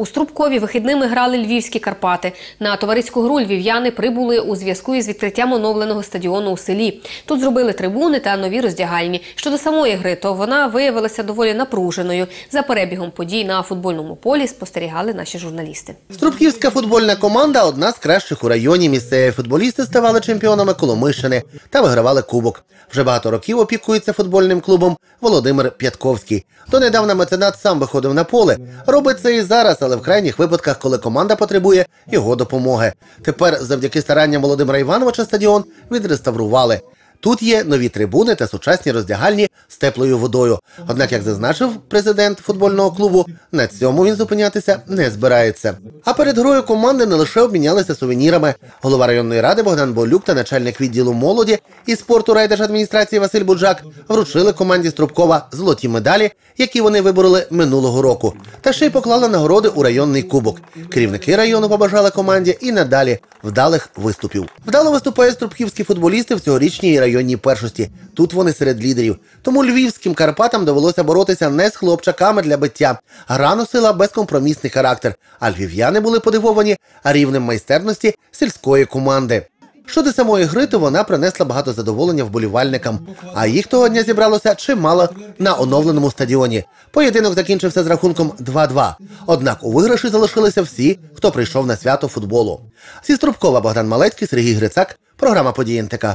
У Струбкові вихідними грали львівські Карпати. На товариську гру львів'яни прибули у зв'язку із відкриттям оновленого стадіону у селі. Тут зробили трибуни та нові роздягальні. Щодо самої гри, то вона виявилася доволі напруженою. За перебігом подій на футбольному полі спостерігали наші журналісти. Струбківська футбольна команда одна з кращих у районі. Місцеві футболісти ставали чемпіонами Коломийщини та вигравали кубок. Вже багато років опікується футбольним клубом Володимир П'ятковський. Донедавна меценат сам виходив на поле. Робить це і зараз, але в крайніх випадках, коли команда потребує його допомоги. Тепер, завдяки старанням Володимира Івановича, стадіон відреставрували. Тут є нові трибуни та сучасні роздягальні з теплою водою. Однак, як зазначив президент футбольного клубу, на цьому він зупинятися не збирається. А перед грою команди не лише обмінялися сувенірами. Голова районної ради Богдан Болюк та начальник відділу молоді і спорту райдержадміністрації Василь Буджак вручили команді Струбкова золоті медалі, які вони вибороли минулого року. Та ще й поклали нагороди у районний кубок. Керівники району побажали команді і надалі вдалих виступів. Вдало виступають струбківські футболісти в цьогорічній районній першості. Тут вони серед лідерів. Тому львівським Карпатам довелося боротися не з хлопчаками для биття. Гра носила безкомпромісний характер, а львів'яни були подивовані рівнем майстерності сільської команди. Щодо самої гри, то вона принесла багато задоволення вболівальникам, а їх того дня зібралося чимало на оновленому стадіоні. Поєдинок закінчився з рахунком 2-2. Однак у виграші залишилися всі, хто прийшов на свято футболу. Зі Струбкова Богдан Малецький, Сергій Грицак, програма «Події НТК».